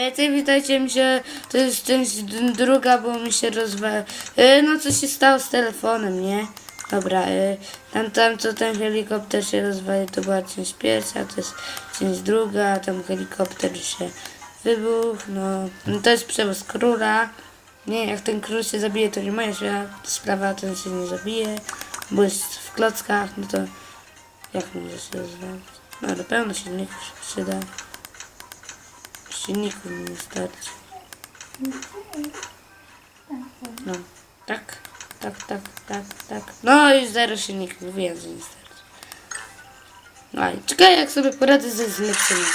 Hej, witajcie mi się, to jest część druga, bo mi się rozwala. E, no co się stało z telefonem, nie? Dobra, e, tam, tam co ten helikopter się rozwalił, to była część pierwsza, to jest część druga, tam helikopter się wybuchł, no, no to jest przewóz króla. Nie, jak ten król się zabije, to nie moja sprawa, ten się nie zabije, bo jest w klockach, no to jak może się rozwalić? No, na pewno silników się przyda. Silników mi nie starczy. No, tak, tak, tak, tak, tak. No i zero silników, wiem, że nie starczy. No i czekaj, jak sobie poradzę ze zleczeniem.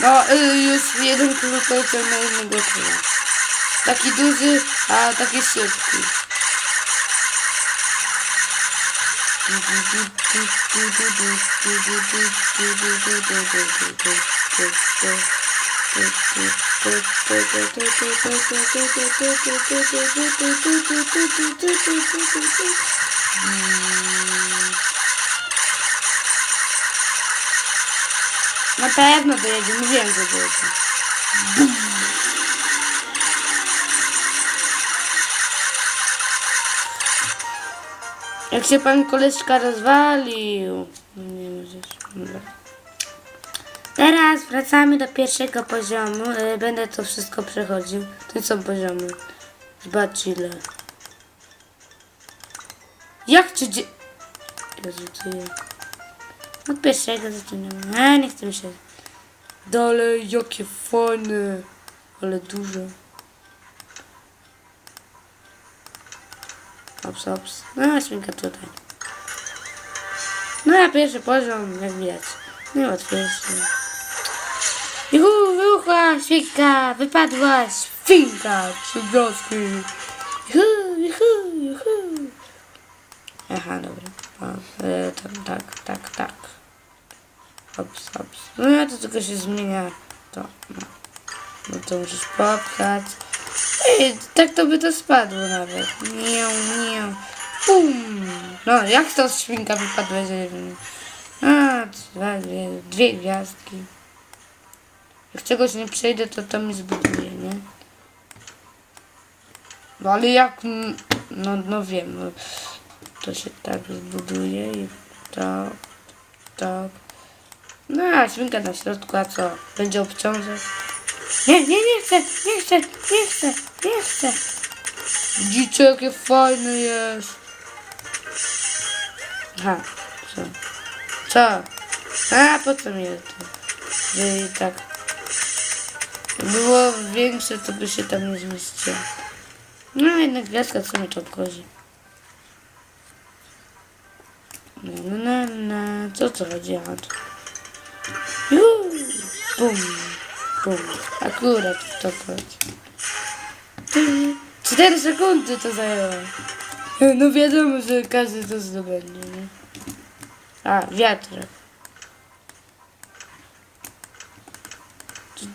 No, już jeden poleciał na innego króla. Taki duży, a taki szybki. Na pewno dojedzie, mówiłem, że dojedzie. Jak się pan koleżka rozwalił. Nie możesz. Teraz wracamy do pierwszego poziomu. E, Będę to wszystko przechodził. To są poziomy. Zobacz ile. Jak czy dzie... Jezu, co ja... Od pierwszego zaczynamy. A, nie chcę mi się. Dalej, jakie fajne. Ale duże. Ops, ops. No, świnka tutaj. No, a pierwszy poziom, jak widać. Najłatwiejszy. Juhu, wybuchła świnka, wypadła świnka, trzy wioski. Juhu, juhu, juhu. Aha, dobra. O, e, tam, tak, tak, tak. Ops, ops. No, to tylko się zmienia. To, no. No to musisz popchać. Ej, tak to by to spadło nawet. Nie, nie. Pum. No, jak to świnka wypadła, że. A, dwie, dwie gwiazdki. Jak czegoś nie przejdę, to to mi zbuduje, nie? No ale jak... mm, No, no wiem, no, to się tak zbuduje i tak, tak. No, a świnka na środku, a co? Będzie obciążać? Nie, nie, nie chcę, nie chcę, nie chcę, nie chcę. Widzicie, jakie fajne jest. Aha, co? Co? A, po co mi to? Że i tak. Było większe, to by się tam nie zmieściło. No, jednak gwiazdka, co mi to obchodzi. No, no, no, no. Co co chodzi? Aha, Bum, bum. Akurat w to chodzi. Ty, Cztery sekundy to zajęło. No wiadomo, że każdy to zdobędzie, nie? A, wiatrak.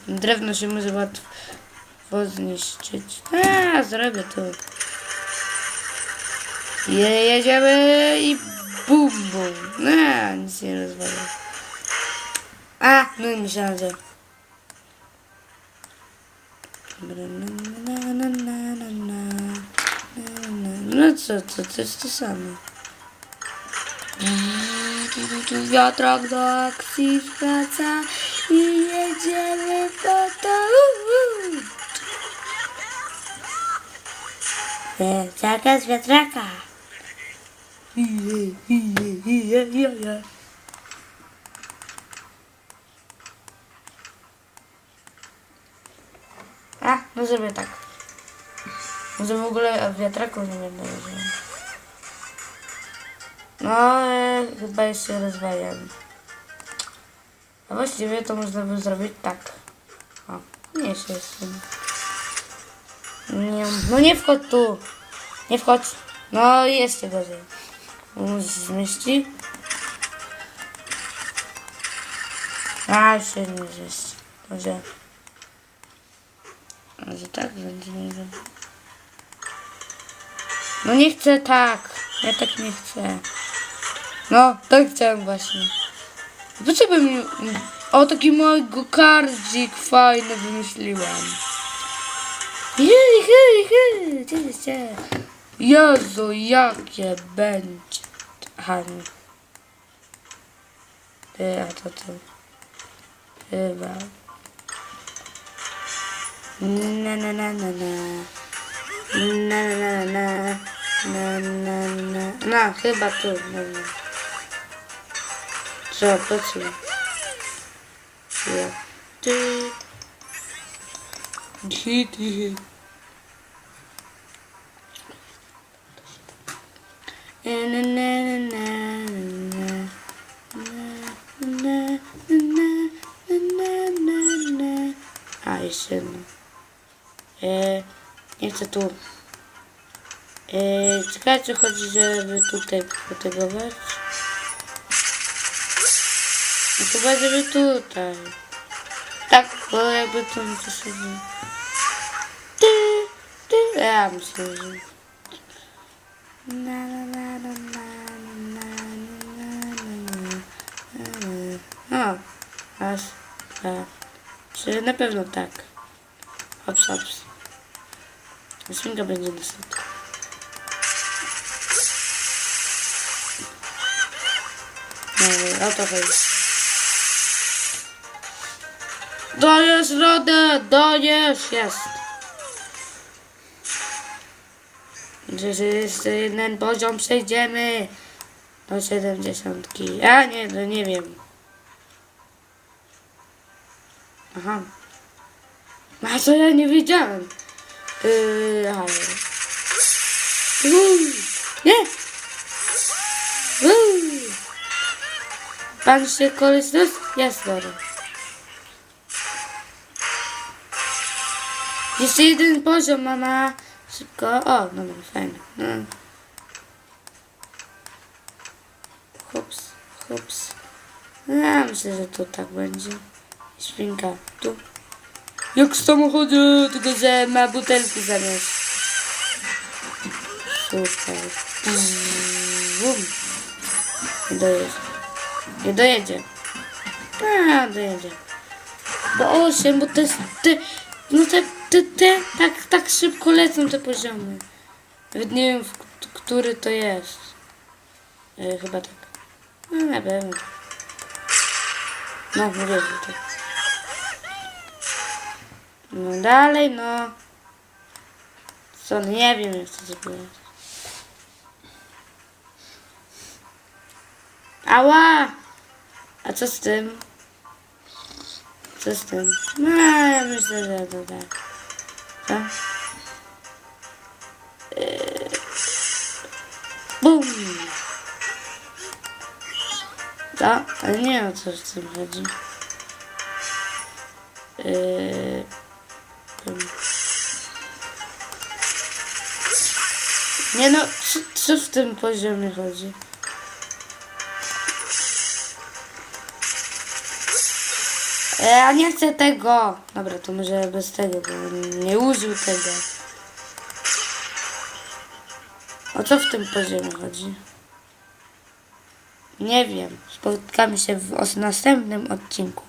Drewno się może łatwo zniszczyć. A, zrobię to. Je, jedziemy i bum, bum. A, nic nie rozwalę. A, no i myślałem, że... No co, co, to jest to samo. Wiatrak do akcji wraca i jedziemy po to. Zakaz wiatraka. A, no zrobię tak. Może w ogóle wiatraku nie będę używał. No, e, chyba jeszcze rozwajam. A właściwie to można by zrobić tak. O, nie się tym. Nie, no nie wchodź tu. Nie wchodź. No jeszcze gorzej. Się zmieści? A, się nie zmieści. Może... Może tak będzie, nie wiem. No nie chcę tak. Ja tak nie chcę. No, tak chciałem właśnie. Dlaczego mi... O, taki mój gokardzik fajny wymyśliłam. Jezu, jakie będzie. Aha, nie. Ty, a to to. Chyba. Na na na na na. Na na na na. Na na na. No, chyba tu. No, no. Po co? Ja. Ty. Ty, ty. Na na na na na. Na, na, na, na. A, jeszcze jedno. E, nie chcę tu. E, ciekawe, czy chodzi, żeby tutaj protegować? Ну, У тебе даже тут. а... Так, коли я би там посидів. Ти, ти, я вам служу. А, раз, два. Це напевно так. Опс, опс. Свинка бензин несет. Автофейс. Dajesz radę, dajesz, jest. Że jeszcze jeden poziom przejdziemy do siedemdziesiątki. A nie, no nie wiem. Aha. A co ja nie wiedziałem? Yy, aha. Uuu, nie! Uuu. Pan się koleś dos? Jest, dobra. Jeszcze jeden poziom, mama. Szybko. O, dobra, fajnie. No. Hops, hops. Ja myślę, że to tak będzie. Świnka tu. Jak w samochodzie, tylko że ma butelki zamiast. Super. Bum. Nie dojedzie. Nie dojedzie. A, dojedzie. Bo 8, bo jest te, no te, te, te tak, tak szybko lecą te poziomy. Nawet nie wiem, który to jest. E, chyba tak. No na pewno. No, mówię, że tak. No dalej, no. Co, no nie wiem, jak to zrobić. Ała! A co z tym? Co z tym? No, ja myślę, że to tak. Co? Yy. Bum! Co? Ale nie wiem, co w tym chodzi. Yy. bum. Nie no, co, co w tym poziomie chodzi? E, Ja nie chcę tego. Dobra, to może bez tego, bo nie użył tego. O co w tym poziomie chodzi? Nie wiem. Spotkamy się w następnym odcinku.